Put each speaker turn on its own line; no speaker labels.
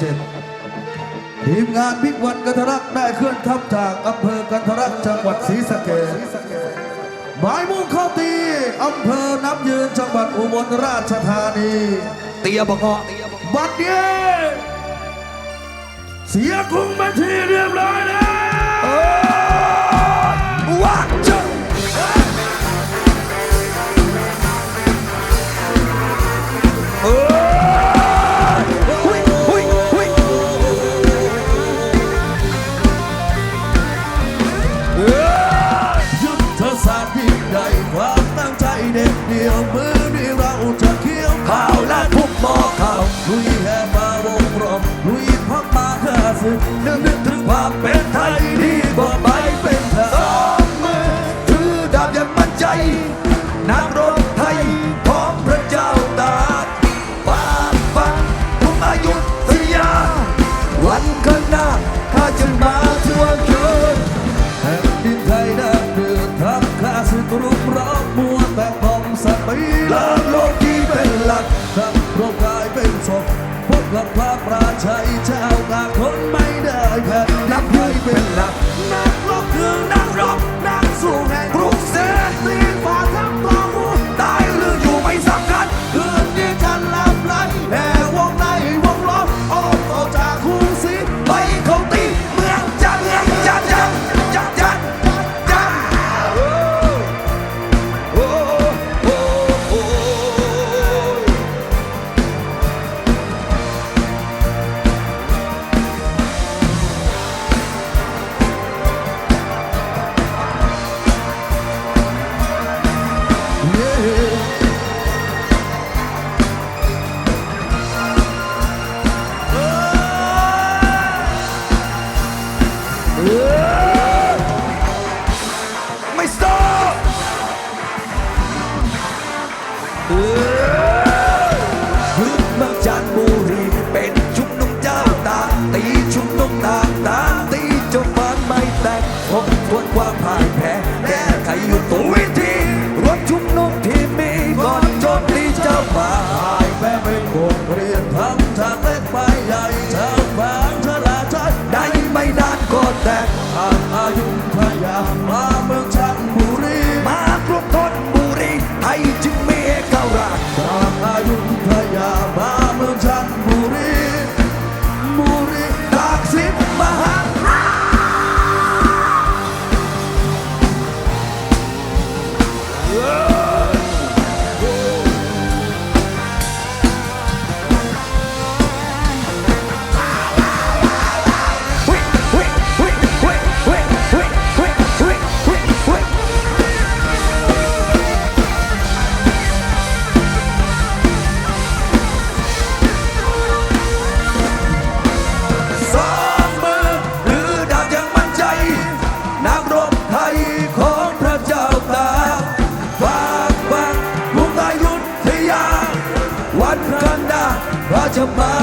เจ็ดทีมงานบิ๊กวันกันทรักได้เคลื่อนทัพจากอำเภอกันทรักจังหวัดศรีสะเกษหมายมุ่งเข้าตีอำเภอน้ำยืนจังหวัดอุบลราชธานี
เตียบอกเงาะ
บัดเนี้เสียคุงมาที่เรียบร้อยแล้ว
ว่า
ร พึก
เมืองจันท
บุรี
เป็น
ชุมนุ
มเจ้าตาตีชุมนุมตาตาตีจนฟันไม่แตกทบทวนความพ่ายแพ้แก้ไขยุทธวิธีรวมชุมนุมที่มีก่อนโจมตีเจ้าป่า
ตายแม่เป็นบทเรียนทั้งจากเล็กไปใหญ่ชาวบ้านชลาชัย
ได้ไม่นานก็แตก
ทางอายุทยามา จะไป